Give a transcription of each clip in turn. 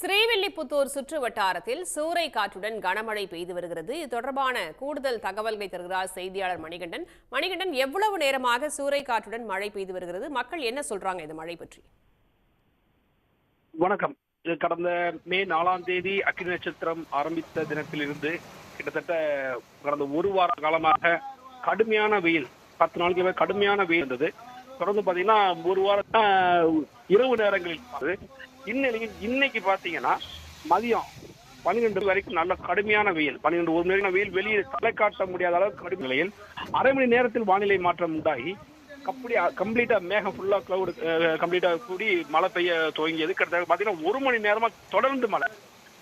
ஸ்ரீவில்லிபுத்தூர் சுற்று வட்டாரத்தில் சூறை காற்றுடன் கனமழை பெய்து வருகிறது. இது தொடர்பான கூடுதல் தகவல்களை தருகிறார் செய்தியாளர் மணிகண்டன். மணிகண்டன் எவ்வளவு நேரமாக சூறை காற்றுடன் மழை பெய்து வருகிறது? மக்கள் என்ன சொல்றாங்க இந்த மழை பற்றி? வணக்கம். இது கடந்த மே நாலாம் தேதி அக்னி நட்சத்திரம் ஆரம்பித்த தினத்திலிருந்து கிட்டத்தட்ட கடந்த ஒரு வார காலமாக கடுமையான வெயில் பத்து நாளைக்கு கடுமையான வெயில் இருந்தது. தொடர்ந்து பாத்தீங்கன்னா ஒரு வாரம் இரவு நேரங்களில் இருந்தது. இந்நிலையில் இன்னைக்கு பாத்தீங்கன்னா மதியம் பன்னிரெண்டு வரைக்கும் நல்ல கடுமையான வெயில். பன்னிரெண்டு ஒரு மணி நேரம் வெயில் வெளியே தலை காட்ட முடியாத அளவுக்கு கடும் நிலையில் அரை மணி நேரத்தில் வானிலை மாற்றம் உண்டாகி கம்ப்ளீ கம்ப்ளீட்டா மேகம் ஃபுல்லா கிளவுடு கம்ப்ளீட்டா கூடி மழை பெய்ய துவங்கியது. கிட்டத்தட்ட பாத்தீங்கன்னா ஒரு மணி நேரமா தொடர்ந்து மழை.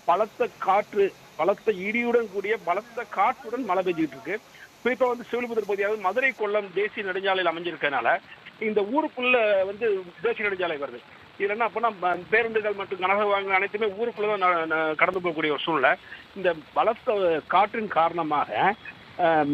பலத்த காற்று பலத்த இடியுடன் கூடிய பலத்த காற்றுடன் மழை பெஞ்சிட்டு இருக்கு. குறிப்பா வந்து சிவிலிபுத்தூர் பகுதியாவது மதுரை கொல்லம் தேசிய நெடுஞ்சாலையில் அமைஞ்சிருக்கனால இந்த ஊருக்குள்ள வந்து தேசிய நெடுஞ்சாலை வருது. இது என்ன அப்படின்னா பேருந்துகள் மற்றும் கனக வாகனங்கள் அனைத்துமே ஊருக்குள்ள தான் கடந்து போகக்கூடிய ஒரு சூழ்நிலை. இந்த பலத்த காற்றின் காரணமாக அஹ்,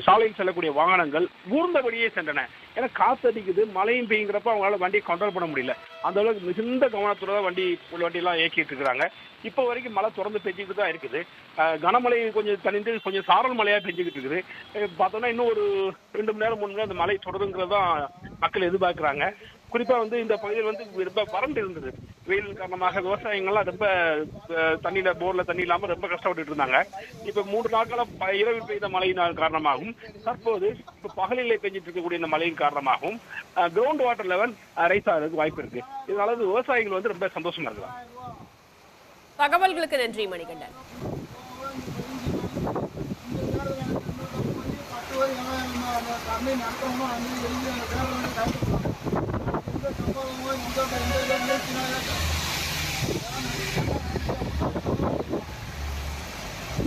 சாலையில் செல்லக்கூடிய வாகனங்கள் ஊர்ந்தபடியே சென்றன. ஏன்னா காற்று அடிக்குது மழையும் பெய்யுங்கிறப்ப அவங்களால வண்டியை கண்ட்ரோல் பண்ண முடியல. அந்த அளவுக்கு மிகுந்த கவனத்தோட தான் வண்டி வண்டியெல்லாம் இயக்கிட்டு இருக்கிறாங்க. இப்போ வரைக்கும் மழை தொடர்ந்து பெஞ்சுக்கிட்டு தான் இருக்குது. கனமழை கொஞ்சம் தனிந்து கொஞ்சம் சாரல் மழையா பெஞ்சுக்கிட்டு இருக்குது. பார்த்தோம்னா இன்னும் ஒரு ரெண்டு மணி நேரம் மூணு மணி நேரம் அந்த மழை தொடருங்கிறது தான் மக்கள் எதிர்பார்க்குறாங்க. குறிப்பா வந்து இந்த பகுதியில் வந்து ரொம்ப வறண்டு இருந்தது. வெயில் காரணமாக விவசாயிகள்லாம் ரொம்ப தண்ணியில போர்ல தண்ணி இல்லாம ரொம்ப கஷ்டப்பட்டுட்டு இருந்தாங்க. இப்ப மூன்று நாட்களா ப- இரவில் பெய்த மழையின் காரணமாகவும் தற்போது இப்ப பகலிலே பெஞ்சிட்டு இருக்கக்கூடிய இந்த மழையின் காரணமாகவும் கிரவுண்ட் வாட்டர் லெவல் ரைஸ் ஆகிறதுக்கு வாய்ப்பு இருக்கு. இதனால வந்து விவசாயிகள் வந்து ரொம்ப சந்தோஷமா இருக்கலாம் தகவல்களுக்கு நன்றி மணிகண்டன்.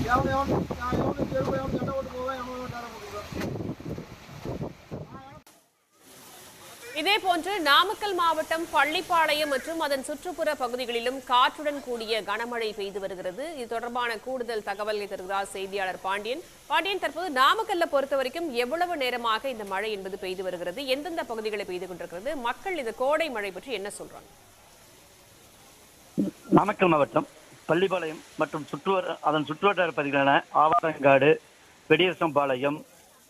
Devam devam. இதேபோன்று நாமக்கல் மாவட்டம் பள்ளிப்பாளையம் மற்றும் அதன் சுற்றுப்புற பகுதிகளிலும் காற்றுடன் கூடிய கனமழை பெய்து வருகிறது. இது தொடர்பான கூடுதல் தகவல்களை தருகிறார் செய்தியாளர் பாண்டியன். பாண்டியன் தற்போது நாமக்கல்ல பொறுத்த வரைக்கும் எவ்வளவு நேரமாக இந்த மழை என்பது பெய்து வருகிறது? எந்தெந்த பகுதிகளை பெய்து கொண்டிருக்கிறது? மக்கள் இந்த கோடை மழை பற்றி என்ன சொல்றாங்க? நாமக்கல் மாவட்டம் பள்ளிப்பாளையம் மற்றும் சுற்றுவர அதன் சுற்றுவட்டார பகுதிகளான ஆவாரங்காடு வெடியரசம்பாளையம்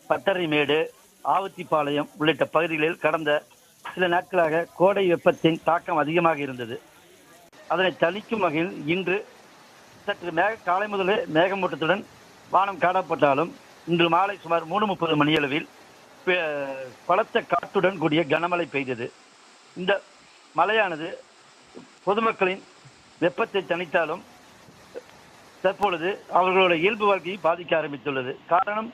பட்டறைமேடு ஆவத்திப்பாளையம் உள்ளிட்ட பகுதிகளில் கடந்த சில நாட்களாக கோடை வெப்பத்தின் தாக்கம் அதிகமாக இருந்தது. அதனை தணிக்கும் வகையில் இன்று சற்று மேக காலை முதலே மேகமூட்டத்துடன் வானம் காணப்பட்டாலும் இன்று மாலை சுமார் மூணு முப்பது மணியளவில் பெ- பலத்த காற்றுடன் கூடிய கனமழை பெய்தது. இந்த மழையானது பொதுமக்களின் வெப்பத்தை தணித்தாலும் தற்பொழுது அவர்களோட இயல்பு வாழ்க்கையை பாதிக்க ஆரம்பித்துள்ளது. காரணம்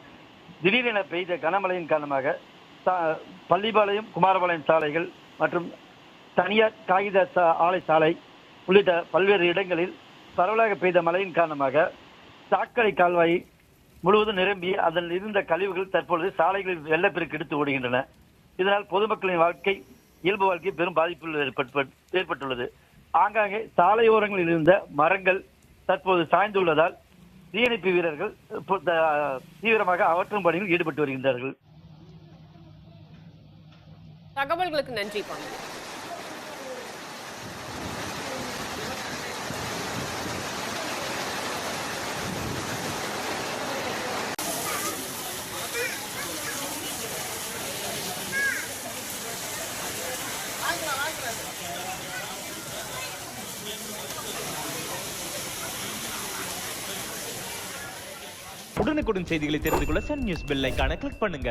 திடீரென பெய்த கனமழையின் காரணமாக சா- குமாரபாளையம் சாலைகள் மற்றும் தனியார் காகித சா- ஆலை சாலை உள்ளிட்ட பல்வேறு இடங்களில் பரவலாக பெய்த மழையின் காரணமாக சாக்கடை கால்வாய் முழுவதும் நிரம்பி அதில் இருந்த கழிவுகள் தற்பொழுது சாலைகளில் வெள்ளப்பெருக்கு எடுத்து ஓடுகின்றன. இதனால் பொதுமக்களின் வாழ்க்கை இயல்பு வாழ்க்கை பெரும் பாதிப்பு ஏற்பட்டுள்ளது. ஆங்காங்கே சாலையோரங்களில் இருந்த மரங்கள் தற்போது சாய்ந்துள்ளதால் தீயணைப்பு வீரர்கள் தீவிரமாக அகற்றும் பணியில் ஈடுபட்டு வருகின்றார்கள். தகவல்களுக்கு நன்றி பாண்டியன் உடனுக்குடன் செய்திகளை தெரிந்து கொள்ள சன் நியூஸ் பெல் ஐக்கான கிளிக் பண்ணுங்க.